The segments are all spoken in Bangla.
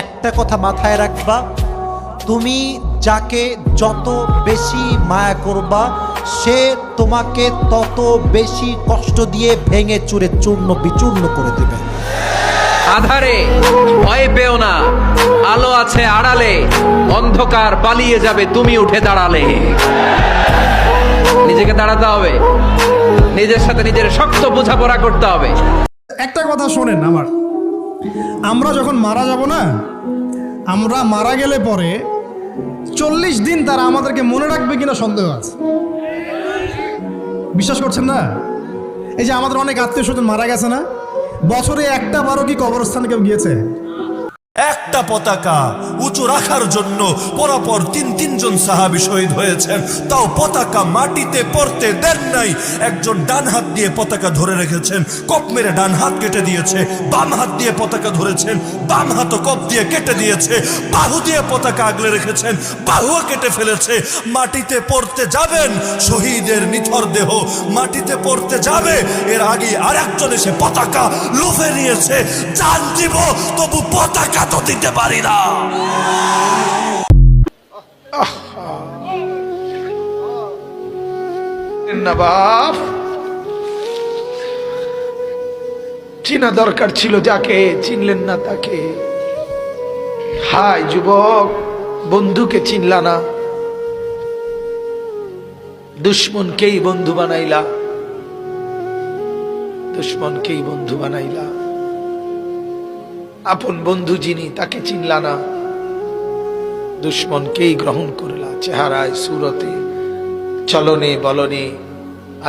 একটা কথা মাথায় রাখবা তুমি যাকে যত বেশি মায়া করবা সে তোমাকে তত বেশি কষ্ট দিয়ে ভেঙে চুরে চূর্ণ বিচূর্ণ করে দেবে। আধারে ভয় পেও না আলো আছে আড়ালে অন্ধকার পালিয়ে যাবে তুমি উঠে দাঁড়ালে। নিজেকে দাঁড়াতে হবে নিজের সাথে নিজের শক্ত বোঝাপড়া করতে হবে। একটা কথা শোনেন আমার। আমরা যখন মারা যাব না, আমরা মারা গেলে পরে চল্লিশ দিন তারা আমাদেরকে মনে রাখবে কিনা সন্দেহ আছে। বিশ্বাস করছেন না? এই যে আমাদের অনেক আত্মীয় স্বজন মারা গেছে না, বছরে একটা বারো কি কবরস্থানে কেউ গিয়েছে? একটা পতাকা উঁচু রাখার জন্য পরপর তিন তিনজন সাহাবি শহীদ হয়েছেন। তাও পতাকা মাটিতে পড়তে দেন নাই। একজন ডান হাত দিয়ে পতাকা ধরে রেখেছেন, কপ মেরে ডান হাত কেটে দিয়েছে, বাম হাত দিয়ে পতাকা ধরেছেন, বাম হাতও কপ দিয়ে কেটে দিয়েছে, বাহু দিয়ে পতাকা আগলে রেখেছেন, বাহুও কেটে ফেলেছে। মাটিতে পড়তে যাবেন শহীদের নিথর দেহ, মাটিতে পড়তে যাবে, এর আগে আর একজন এসে পতাকা লুফে নিয়েছে। জান দিব তবু পতাকা তো দিতে পারি না। চিনা দরকার ছিল যাকে, চিনলেন না তাকে। হাই, যুবক, বন্ধুকে চিনলা না। দুশ্মনকেই বন্ধু বানাইলা। দুশ্মনকেই বন্ধু বানাইলা। আপন বন্ধু যিনি, তাকে চিনলা না। দুশ্মনকেই গ্রহণ করলা? চেহারায়, সুরতে, চলনে, বলনে,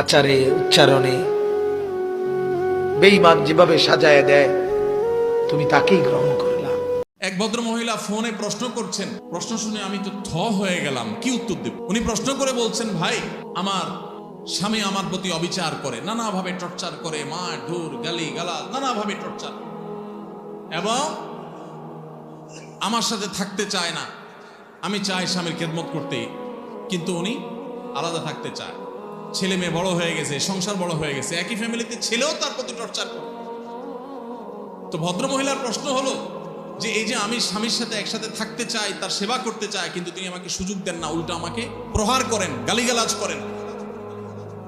আচারে, উচ্চারণে। বেঈমান যেভাবে সাজায় দেয়, তুমি তাকেই গ্রহণ করলা। এক ভদ্র মহিলা ফোনে প্রশ্ন করছেন। প্রশ্ন শুনে আমি তো থ হয়ে গেলাম, কি উত্তর দেব? উনি প্রশ্ন করে বলছেন, ভাই, আমার স্বামী আমার প্রতি অবিচার করে, নানাভাবে টর্চার করে, মার, ঢুর, গালি গালা নানাভাবে টর্চার এবং আমার সাথে থাকতে চায় না। আমি চাই স্বামীর খেদমত করতে, কিন্তু উনি আলাদা থাকতে চায়। ছেলে মেয়ে বড় হয়ে গেছে, সংসার বড় হয়ে গেছে, একই ফ্যামিলিতে ছেলেও তার প্রতি টর্চার করে তো ভদ্র মহিলার প্রশ্ন হলো যে, এই যে আমি স্বামীর সাথে একসাথে থাকতে চাই, তার সেবা করতে চাই, কিন্তু তিনি আমাকে সুযোগ দেন না, উল্টা আমাকে প্রহার করেন, গালিগালাজ করেন।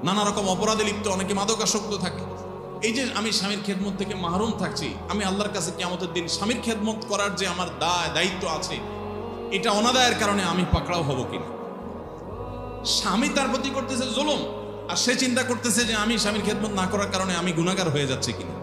নানা রকম অপরাধে লিপ্ত, অনেকে মাদকাসক্ত থাকে। এই যে আমি স্বামীর খেদমত থেকে মাহরুম থাকছি, আমি আল্লাহর কাছে কেমতের দিন স্বামীর খেদমত করার যে আমার দায় দায়িত্ব আছে, এটা অনাদায়ের কারণে আমি পাকড়াও হব কিনা? স্বামী তার প্রতি করতেছে জুলুম, আর সে চিন্তা করতেছে যে আমি স্বামীর খেদমত না করার কারণে আমি গুণাগার হয়ে যাচ্ছে কিনা?